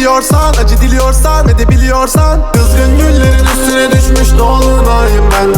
vurmuş gidiyorsan, acı diliyorsan ve de biliyorsan Kızgın güllerin üstüne düşmüş dolunayım ben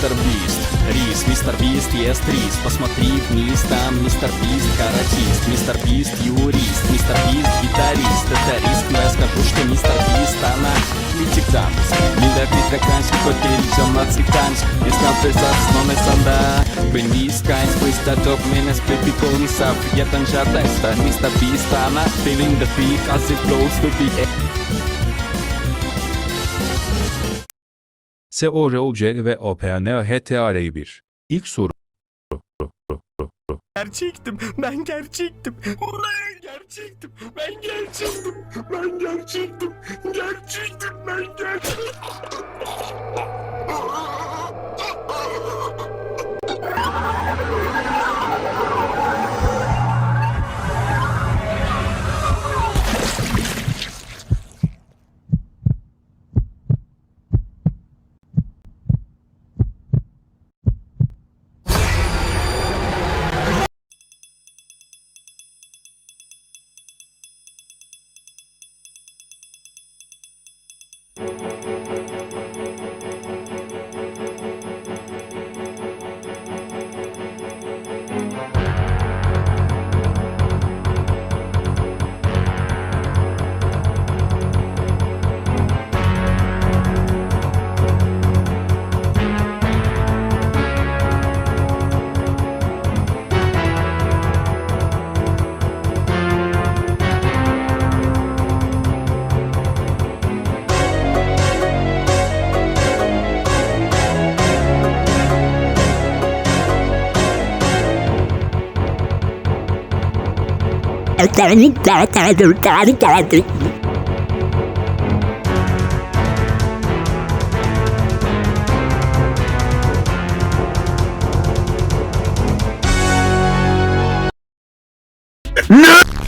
Мистер Бист, Рис, Мистер Бист, ест рис. Посмотри вниз, там Мистер Бист, каратист. Мистер Бист, юрист, Мистер Бист, гитарист. Это риск, но я скажу, что Мистер Бист, она Литик Дамс Милder Mitrakansk, Kotelizom Natsikansk Jest написать, но не санда Бенис, Кайнс, Бриста, Топ, Менес, Пепи, Колисав Я танжа теста, Мистер Бист, она Feeling the beat, as it flows to SEO ve OpenAI HTRI1 İlk soru Gerçektim. Ben gerçektim. Ben gerçektim. Ben gerçektim. Ben gerçektim. Gerçektim. Ben gerçektim. No!